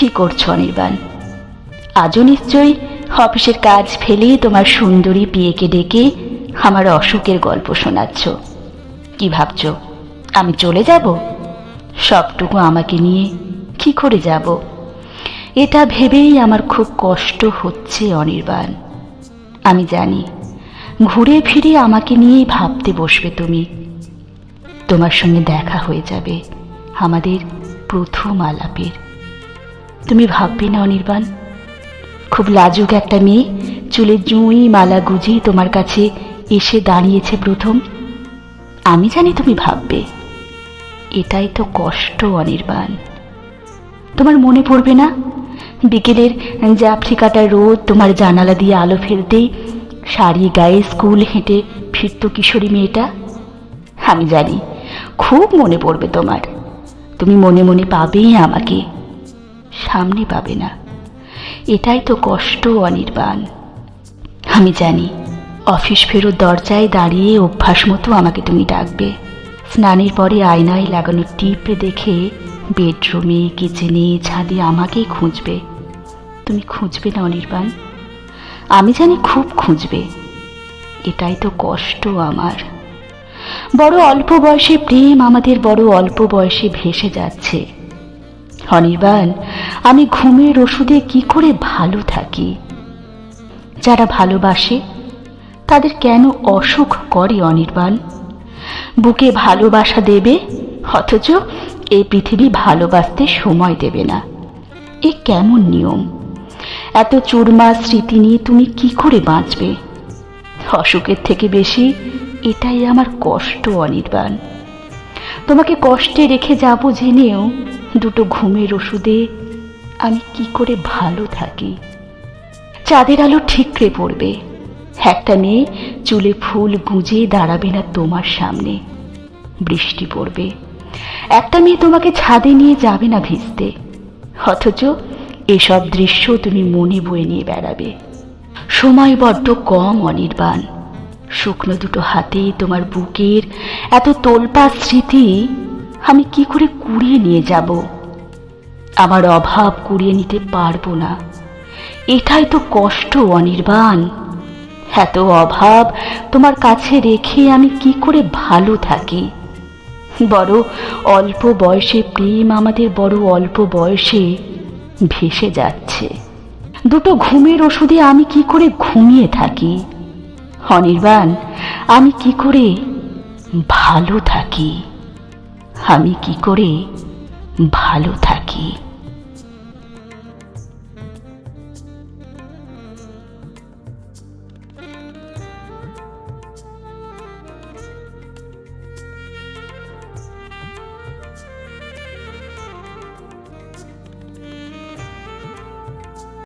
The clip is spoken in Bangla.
কি করছ অনির্বাণ? আজও নিশ্চয়ই অফিসের কাজ ফেলে তোমার সুন্দরী বিয়েকে ডেকে আমার অসুখের গল্প শোনাচ্ছ। কি ভাবছ, আমি চলে যাব? সবটুকু আমাকে নিয়ে কি করে যাব? এটা ভেবেই আমার খুব কষ্ট হচ্ছে অনির্বাণ। আমি জানি, ঘুরে ফিরে আমাকে নিয়েই ভাবতে বসবে তুমি। তোমার সঙ্গে দেখা হয়ে যাবে আমাদের প্রথম আলাপের। তুমি ভাববে না, অনির্বাণ। খুব লাজুক একটা মেয়ে, চুলে জুঁই মালা গুজি তোমার কাছে এসে দাঁড়িয়েছে প্রথম। আমি জানি তুমি ভাববে। এটাই তো কষ্ট, অনির্বাণ। তোমার মনে পড়বে না? বিকেলের জাফরিকাটা রোদ তোমার জানালা দিয়ে আলো ফেলতেই শাড়ি গায়ে স্কুল হেঁটে ফিরত কিশোরী মেয়েটা? আমি জানি, খুব মনে পড়বে তোমার। তুমি মনে মনে পাবেই আমাকে। সামনে পাবে না। এটাই তো কষ্ট, অনির্বাণ। আমি জানি, অফিস ফেরত দরজায় দাঁড়িয়ে অভ্যাস মতো আমাকে তুমি ডাকবে। স্নানের পরে আয়নায় লাগানো টিপে দেখে বেডরুমে, কিচেনে, ছাদে আমাকেই খুঁজবে। তুমি খুঁজবে না, অনির্বাণ? আমি জানি খুব খুঁজবে। এটাই তো কষ্ট আমার। বড় অল্প বয়সে প্রেম আমাদের বড় অল্প বয়সে ভেসে যাচ্ছে। অনির্বাণ আমি ঘুমের ওষুধে কি করে ভালো থাকি? যারা ভালোবাসে, তাদের কেন অসুখ করে অনির্বাণ বুকে ভালোবাসা দেবে, অথচ এই পৃথিবী ভালোবাসতে সময় দেবে না। এ কেমন নিয়ম? এত চুরমা স্মৃতি নিয়ে তুমি কি করে বাঁচবে? অসুখের থেকে বেশি এটাই আমার কষ্ট অনির্বাণ তোমাকে কষ্টে রেখে যাব জেনেও দুটো ঘুমের ওষুধে আমি কি করে ভালো থাকি? চাঁদের আলো ঠিকরে পড়বে। একটা মেয়ে চুলে ফুল গুঁজে দাঁড়াবে না তোমার সামনে। বৃষ্টি পড়বে। একটা মেয়ে তোমাকে ছাদে নিয়ে যাবে না ভিজতে। অথচ এসব দৃশ্য তুমি মনে বয়ে নিয়ে বেড়াবে। সময় বড্ড কম, অনির্বাণ। শুকনো দুটো হাতে তোমার বুকের এত তোলপা স্মৃতি আমি কি করে কুড়িয়ে নিয়ে যাব? আমার অভাব কুড়িয়ে নিতে পারব না। এটাই তো কষ্ট, অনির্বাণ। এত অভাব তোমার কাছে রেখে আমি কি করে ভালো থাকি? বড় অল্প বয়সে প্রেম আমাদের বড় অল্প বয়সে ভেসে যাচ্ছে। দুটো ঘুমের ওষুধে আমি কি করে ঘুমিয়ে থাকি? অনির্বাণ, আমি কি করে ভালো থাকি? আমি কি করে ভালো থাকি?